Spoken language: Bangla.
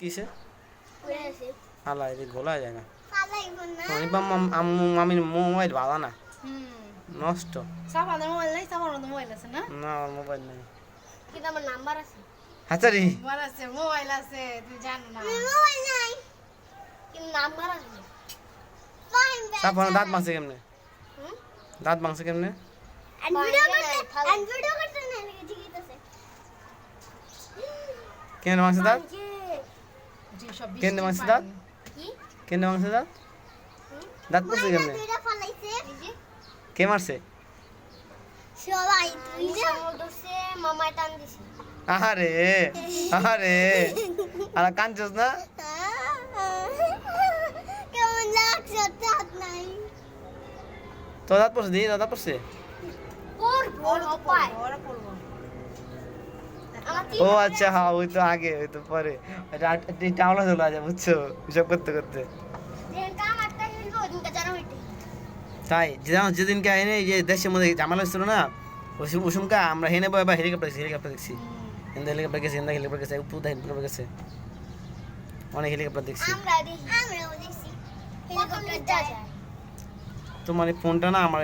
কিসে? আলা এদিকে গোলা যায় না। আম্মু মামির মোবাইল ভালো না? হুম। নষ্ট। সাফাদের মোবাইল নাই মতো মোবাইল আছে না? না আমার মোবাইল নেই। কিন্তু আমার নাম্বার আছে? হাচারি। মোবাইল আছে মোবাইল আছে তুই জানো না। মোবাইল নাই। কিন্তু নাম্বার আছে। ফাইন দাঁত মাংসে কেমনে? দাঁত মাংসে কেমনে? কেন মাংসে দাঁত? সব কেন মাংসে। দাঁত? কি? কেন মাংসে দাঁত? দাঁত পড়ছে কেমনে? কে মারছে? সবাই দুইটা দোষে মামা টান দিছে। আহারে আহারে। আর কাঁদছিস না? কেমন লাগছে দাঁত নাই? তো দাঁত পড়ছে দি দাঁত পড়ছে? পড়ব পড়ব, ও আচ্ছা হ্যাঁ ওই তো আগে ওই তো পরে। টাওলা চলে আসে বুঝছ? এসব করতে করতে। তাই যেদিন যেদিনকে আইনে এই যে দেশের মধ্যে ঝামেলা হচ্ছিল না ওই আমরা হেনে বয় বা হেলিকপ্টার দেখছি হেলিকপ্টার দেখছি। হিন্দা হেলিকপ্টার গেছে হিন্দা হেলিকপ্টার গেছে উপর হেলিকপ্টার গেছে। অনেক হেলিকপ্টার দেখছি তোমার এই ফোনটা না আমার